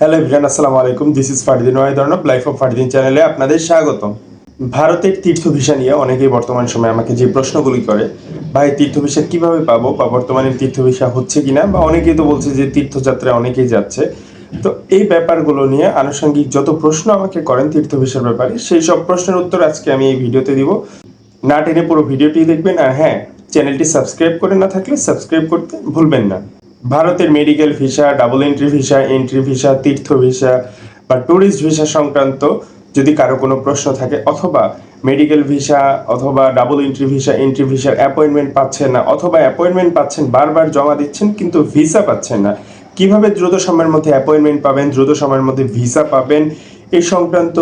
Hello everyone, আসসালামু আলাইকুম। This is Fardin ওয়াহিদর্নব লাইফ অফ ফারদিন চ্যানেলে আপনাদের স্বাগতম। ভারতের তীর্থ ভিসা নিয়ে অনেকেই বর্তমান সময়ে আমাকে যে প্রশ্নগুলি করে, ভাই, তীর্থ ভিসা কীভাবে পাবো? বা বর্তমানে তীর্থ ভিসা হচ্ছে কিনা? বা অনেকেই তো বলছে যে তীর্থযাত্রায় অনেকেই যাচ্ছে। তো এই ব্যাপারগুলো নিয়ে আনুষঙ্গিক যত প্রশ্ন আমাকে করেন তীর্থ ভিসার ব্যাপারে, সেই সব প্রশ্নের উত্তর আজকে আমি এই ভিডিওতে দিব। না টেনে পুরো ভিডিওটি দেখবেন। আর হ্যাঁ চ্যানেলটি সাবস্ক্রাইব করে না থাকলে সাবস্ক্রাইব করতে ভুলবেন না। ভারতের medical visa double entry visa entry visa তীর্থ ভিসা বা ট্যুরিস্ট ভিসা সংক্রান্ত যদি কারও কোনো প্রশ্ন থাকে অথবা মেডিকেল ভিসা অথবা ডাবল এন্ট্রি ভিসা এন্ট্রি ভিসার অ্যাপয়েন্টমেন্ট পাচ্ছেন না অথবা অ্যাপয়েন্টমেন্ট পাচ্ছেন, বারবার জমা দিচ্ছেন কিন্তু ভিসা পাচ্ছেন না, কীভাবে দ্রুত সময়ের মধ্যে অ্যাপয়েন্টমেন্ট পাবেন, দ্রুত সময়ের মধ্যে ভিসা পাবেন এই সংক্রান্ত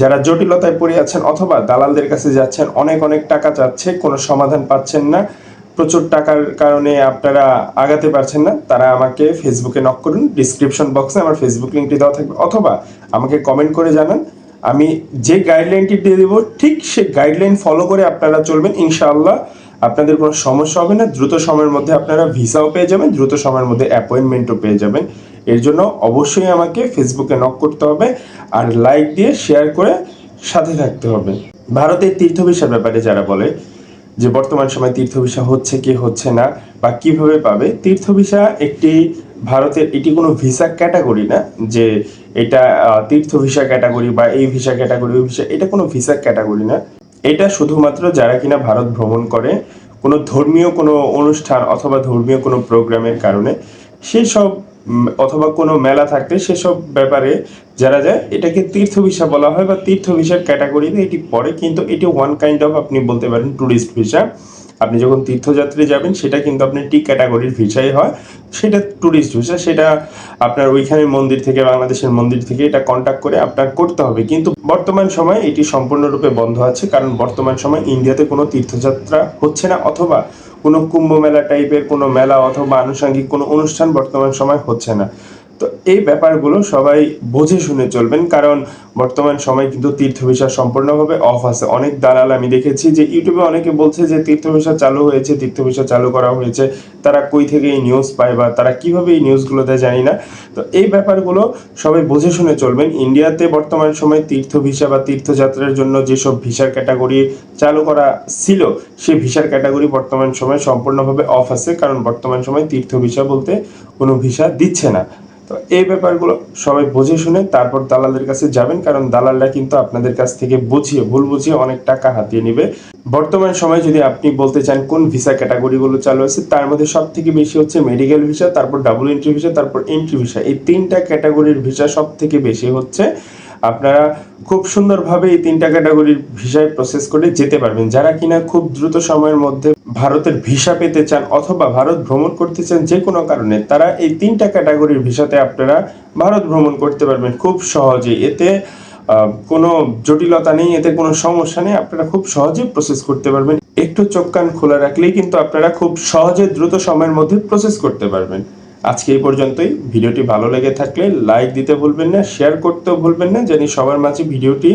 যারা জটিলতায় পড়ে আছেন অথবা দালালদের কাছে যাচ্ছেন, অনেক অনেক টাকা চাচ্ছে কোনো সমাধান পাচ্ছেন না প্রচুর টাকার কারণে আপনারা আগাতে পারছেন না, তারা আমাকে ফেসবুকে নক করুন ডিসক্রিপশন বক্সে আমার ফেসবুক লিঙ্কটি দেওয়া থাকবে, অথবা আমাকে কমেন্ট করে জানান, আমি যে গাইডলাইনটি দিয়ে দেবো, ঠিক সেই গাইডলাইন ফলো করে আপনারা চলবেন, ইনশাআল্লাহ। আপনাদের কোনো সমস্যা হবে না, দ্রুত সময়ের মধ্যে আপনারা ভিসাও পেয়ে যাবেন, দ্রুত সময়ের মধ্যে অ্যাপয়েন্টমেন্টও পেয়ে যাবেন। এর জন্য অবশ্যই আমাকে ফেসবুকে নক করতে হবে, আর লাইক দিয়ে শেয়ার করে সাথে থাকতে হবে। ভারতের তীর্থ ভিসার ব্যাপারে যারা বলে যে বর্তমান সময় তীর্থ ভিসা হচ্ছে কি হচ্ছে না বা কীভাবে পাবে তীর্থ ভিসা একটি ভারতের, এটি কোনো ভিসা ক্যাটাগরি না যে এটা তীর্থ ভিসা ক্যাটাগরি বা এই ভিসা ক্যাটাগরি, ওই ভিসা, এটা কোনো ভিসা ক্যাটাগরি না। এটা শুধুমাত্র যারা কিনা ভারত ভ্রমণ করে, কোনো ধর্মীয় কোনো অনুষ্ঠান অথবা ধর্মীয় কোনো প্রোগ্রামের কারণে সেই সব অথবা কোনো মেলা থাকতে সেসব ব্যাপারে যারা যায়। এটাকে তীর্থ ভিসা বলা হয় বা তীর্থ ভিসার ক্যাটাগরিতে এটি পড়ে, কিন্তু এটি ওয়ান কাইন্ড অফ আপনি বলতে পারেন ট্যুরিস্ট ভিসা আপনি যখন তীর্থযাত্রী যাবেন, সেটা কিন্তু আপনি টি ক্যাটাগরির ভিসাই হয়। সেটা ট্যুরিস্ট ভিসা সেটা আপনার ওইখানে মন্দির থেকে, বাংলাদেশের মন্দির থেকে এটা কন্ট্যাক্ট করে আপনার করতে হবে। কিন্তু বর্তমান সময় এটি সম্পূর্ণরূপে বন্ধ আছে, কারণ বর্তমান সময় ইন্ডিয়াতে কোনো তীর্থযাত্রা হচ্ছে না, অথবা কোনো কুম্ভ মেলা টাইপের কোনো মেলা অথবা আনুষঙ্গিক কোনো অনুষ্ঠান বর্তমান সময় হচ্ছে না। তো এই ব্যাপারগুলো সবাই বুঝে শুনে চলবেন, কারণ বর্তমান সময় কিন্তু তীর্থ ভিসা সম্পূর্ণভাবে অফ আছে। অনেক দালাল আমি দেখেছি যে ইউটিউবে অনেকে বলছে যে তীর্থ ভিসা চালু হয়েছে তীর্থ ভিসা চালু করা হয়েছে, তারা কই থেকে এই নিউজ পায় বা তারা কীভাবে এই নিউজগুলো দেয় জানি না। তো এই ব্যাপারগুলো সবাই বুঝে শুনে চলবেন। ইন্ডিয়াতে বর্তমান সময় তীর্থ ভিসা বা তীর্থযাত্রার জন্য যেসব ভিসার ক্যাটাগরি চালু করা ছিল সেই ভিসার ক্যাটাগরি বর্তমান সময় সম্পূর্ণভাবে অফ আছে, কারণ বর্তমান সময় তীর্থ ভিসা বলতে কোনো ভিসা দিচ্ছে না। তো এই ব্যাপারগুলো সবাই বুঝে শুনে তারপর দালালদের কাছে যাবেন, কারণ দালালরা কিন্তু আপনাদের কাছ থেকে বুঝিয়ে, ভুল বুঝিয়ে অনেক টাকা হাতিয়ে নেবে। বর্তমান সময় যদি আপনি বলতে চান কোন ভিসা ক্যাটাগরিগুলো চালু আছে তার মধ্যে সব থেকে বেশি হচ্ছে মেডিকেল ভিসা তারপর ডাবল এন্ট্রি ভিসা তারপর এন্ট্রি ভিসা এই তিনটা ক্যাটাগরির ভিসা সব থেকে বেশি হচ্ছে আপনারা খুব সুন্দরভাবে এই তিনটা ক্যাটাগরির ভিসায় প্রসেস করে যেতে পারবেন। যারা কিনা খুব দ্রুত সময়ের মধ্যে ভারতের ভিসা পেতে চান অথবা ভারত ভ্রমণ করতে চান যে কোনো কারণে, তারা এই তিনটা ক্যাটাগরির ভিসাতে আপনারা ভারত ভ্রমণ করতে পারবেন খুব সহজেই। এতে কোনো জটিলতা নেই, এতে কোনো সমস্যা নেই, আপনারা খুব সহজে প্রসেস করতে পারবেন। একটু চোখ কান খোলা রাখলেই কিন্তু আপনারা খুব সহজে দ্রুত সময়ের মধ্যে প্রসেস করতে পারবেন। আজকে এই পর্যন্তই। ভিডিওটি ভালো লেগে থাকলে লাইক দিতে ভুলবেন না শেয়ার করতেও ভুলবেন না, জানি সবার মাঝে ভিডিওটি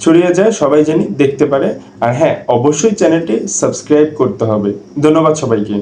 ছড়িয়ে যায়, সবাই জানি দেখতে পারে। আর হ্যাঁ অবশ্যই চ্যানেলটি সাবস্ক্রাইব করতে হবে। ধন্যবাদ সবাইকে।